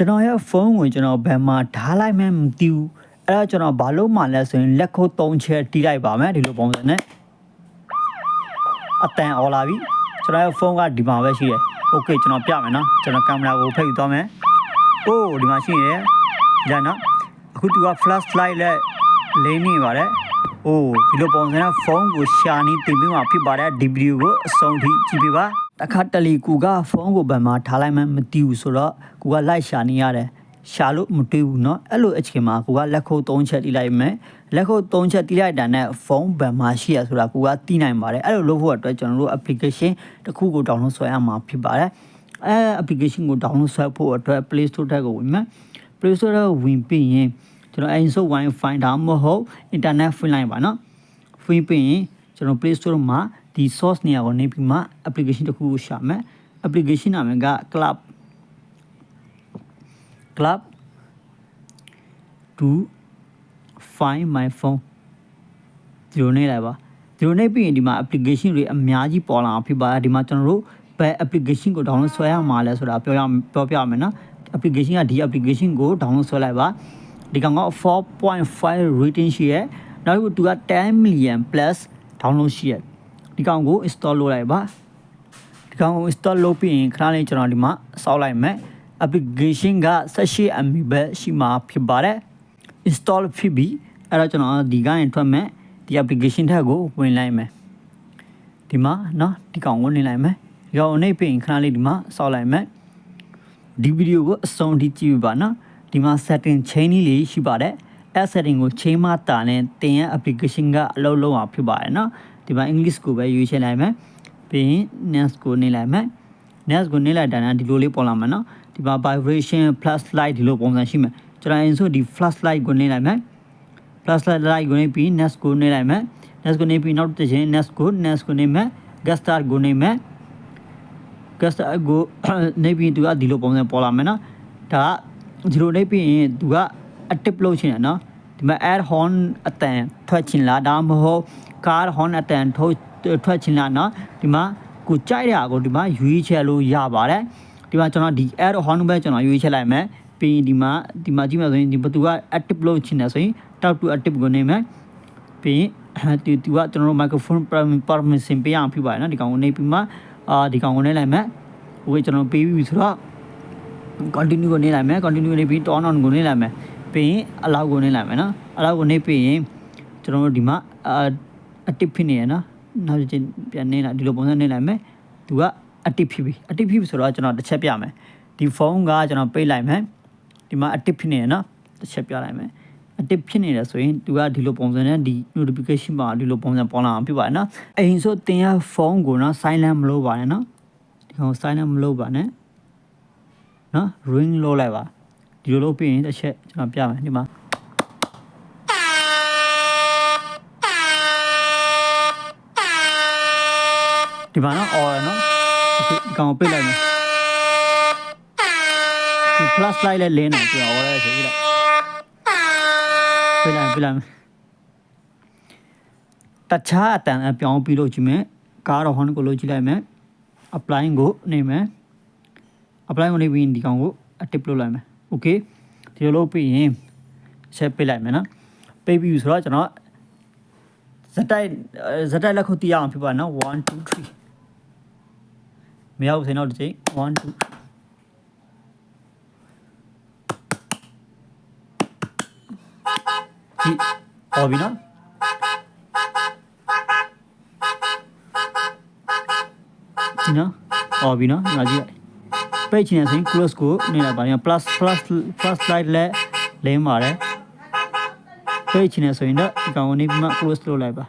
ကျွန်တော်ရဲ့ဖုန်းကိုကျွန်တော်ဘယ်မှာထားလိုက်မှန်းမသိဘူးအဲ့တော့ကျွန်တော်ဘာလို့မှလဲဆိုရင်လက်ခုပ်၃ချက်တီးလိုက်ပါမယ်ဒီလိုပုံစံနဲ့အတန်အော်လာပြီကျွန်တော်ရဲ့ဖုန်းကဒီမှာပဲရှိတယ်โอเคကျွန်တော်ပြမယ်နော်ကျွန်တော်ကင်မရာကိုဖိတ်သွားမယ်အိုးဒီမှာရှိနေတယ်ကြာနော်အခုသူက flash light နဲ့လင်းနေပါတယ်အိုးဒီလိုပုံစံနဲ့ဖုန်းကိုရှာနေတင်ပြီးမှဖြစ်ပါတယ်ဒီဗီဒီယိုကိုအဆုံးထိကြည့်ပေးပါ တခါတလေကူကဖုန်းကိုဘယ်မှာထားလိုက်မှန်းမသိဘူးဆိုတော့ကူကလိုက်ရှာနေရတယ်ရှာလို့မတွေ့ဘူးเนาะအဲ့လိုအချိန်မှာကိုကလက်ခုပ်၃ချက်တီးလိုက်မယ်လက်ခုပ်၃ချက်တီးလိုက်တာနဲ့ဖုန်းဘယ်မှာရှိရဆိုတာကိုကသိနိုင်ပါတယ်အဲ့လိုလုပ်ဖို့အတွက်ကျွန်တော်တို့ application တစ်ခုကို download ဆွဲရမှာဖြစ်ပါတယ်အဲ application ကို download ဆွဲဖို့အတွက် Play Store ထက်ကိုဝင်မယ် Play Store ထက်ကိုဝင်ပြီးရင်ကျွန်တော်အဲဆို Wi-Fi ဒါမှမဟုတ် internet ဖွင့်လိုက်ပါเนาะဖွင့်ပြီးရင်ကျွန်တော် Play Store မှာ ဒီ source နေရာကိုနေပြီးမှ application တစ်ခုကိုရှာမယ် application နာမည်က club club to find my phone ဒီလိုနေလိုက်ပါဒီလိုနေပြီးရင်ဒီမှာ application တွေအများကြီးပေါ်လာအောင်ဖြစ်ပါတယ်ဒီမှာကျွန်တော်တို့ဘယ် application ကို download ဆွဲရမှာလဲဆိုတာပြောရပြောပြမယ်နော် application ကဒီ application ကို download ဆွဲလိုက်ပါဒီကောင်က4.5 rating ရှိရဲနောက်ပြီးသူက10 million plus download ရှိရဲ ဒီကောင်ကို install လုပ်လိုက်ပါဒီကောင်ကို install လုပ်ပြီးရင်ခဏလေးကျွန်တော်ဒီမှာစောက်လိုက်မယ် application က 18MB ပဲရှိမှာဖြစ်ပါတယ် install ဖြစ်ပြီအဲ့တော့ကျွန်တော်ဒီကနေထွက်မယ်ဒီ application ထက်ကိုဝင်လိုက်မယ်ဒီမှာเนาะဒီကောင်ကိုနေလိုက်မယ်ဒီကောင်နေပြင်ခဏလေးဒီမှာစောက်လိုက်မယ်ဒီဗီဒီယိုကိုအဆုံးထိကြည့်ပါเนาะဒီမှာ setting chain လေးရှိပါတယ်အဲ setting ကို chain မှာတာနဲ့တင်ရဲ့ application ကအလုပ်လုပ်အောင်ဖြစ်ပါတယ်เนาะ ဒီမှာ English ကိုပဲရွေးချယ်လိုက်မယ်ပြီးရင် next ကိုနေလိုက်မယ် next ကိုနေလိုက်တာနဲ့ဒီလိုလေးပေါ်လာမှာနော်ဒီမှာ vibration plus light ဒီလိုပုံစံရှိမှာကျွန်တော်အရင်ဆိုဒီ flash light ကိုနေလိုက်မယ် plus light light ကိုနေပြီး next ကိုနေလိုက်မယ် next ကိုနေပြီးနောက်တစ်ချိန် next ကို next ကိုနေမယ် gas star ကိုနေမယ် gas star ကိုနေပြီးသူကဒီလိုပုံစံပေါ်လာမယ်နော်ဒါကဒီလိုနေပြီးရင်သူကအ tip လုပ်ချင်တယ်နော်ဒီမှာ air horn အတန်ထွက်ချင်လားဒါမှမဟုတ် car horn အတန်ထုတ်ထွက်ချင်လားနော်ဒီမှာကိုကြိုက်တဲ့အကိုဒီမှာရွေးချယ်လို့ရပါတယ်ဒီမှာကျွန်တော်ဒီ add horn ပဲကျွန်တော်ရွေးချယ်လိုက်မယ်ပြီးရင်ဒီမှာဒီမှာကြည့်မယ်ဆိုရင်ဒီဘသူက active လုပ်ချင်တယ်ဆိုရင် top to active ကိုနေမယ်ပြီးရင်ဒီသူကကျွန်တော်တို့ microphone permission ပေးအောင်ဖြစ်ပါတယ်နော်ဒီကောင်ကိုနေပြီးမှအာဒီကောင်ကိုနေလိုက်မယ်ဟိုကျွန်တော်ပေးပြီးဆိုတော့ continue ကိုနေလိုက်မယ် continue နေပြီး turn on ကိုနေလိုက်မယ်ပြီးရင် allow ကိုနေလိုက်မယ်နော် allow ကိုနေပြီးရင်ကျွန်တော်တို့ဒီမှာအာ active ဖြစ်နေရနော်နောက်ချင်းပြန်နေလိုက်ဒီလိုပုံစံနေလိုက်မယ်သူက active ဖြစ်ပြီ active ဖြစ်ပြီဆိုတော့ကျွန်တော်တစ်ချက်ပြမယ်ဒီဖုန်းကကျွန်တော်ပိတ်လိုက်မယ်ဒီမှာ active ဖြစ်နေရနော်တစ်ချက်ပြလိုက်မယ် active ဖြစ်နေတယ်ဆိုရင်သူကဒီလိုပုံစံနဲ့ဒီ notification မှာဒီလိုပုံစံပေါ်လာအောင်ဖြစ်ပါတယ်နော်အိမ်ဆိုတင်ရဖုန်းကိုနော် silent မလုပ်ပါနဲ့နော်ဒီကောင် silent မလုပ်ပါနဲ့နော် ring လုပ်လိုက်ပါဒီလိုလုပ်ပြီးရင်တစ်ချက်ကျွန်တော်ပြမယ်ဒီမှာ ဒီမှာနော် or နော်ဒီကောင်ကိုပိတ်လိုက်မယ်ဒီ plus light လည်းလင်းနေပြော or လည်းဆိုကြည့်လိုက်ပြလိုက်ပြလိုက်တခြားအတန်အပြောင်းပြီးလို့ကြည့်မယ်ကားတော့ဟွန်ကိုလို့ကြည့်လိုက်မယ် apply ကိုနေမယ် apply ကိုနေပြီးဒီကောင်ကို active လုပ်လိုက်မယ် okay ဒီလိုလုပ်ပြီးရင်ဆက်ပေးလိုက်မယ်နော်ပေးပြီးဆိုတော့ကျွန်တော်ဇက်တိုက်ဇက်တိုက်လက်ခုပ်တီးအောင်ဖြစ်ပါနော်1 2 3 မရောက်စင်တော့ဒီချိန်1 2 3ဒီအော်ပြီနော်ဒီနော်အော်ပြီနော်ငါကြည့်လိုက်ပိတ်ချင်တဲ့ဆိုရင် close ကိုနေလာပါရင် plus plus plus slide လက်လင်းပါတယ်ပိတ်ချင်တဲ့ဆိုရင်တော့ဒီကောင်ကိုနေပြီးမှ close လုပ်လိုက်ပါ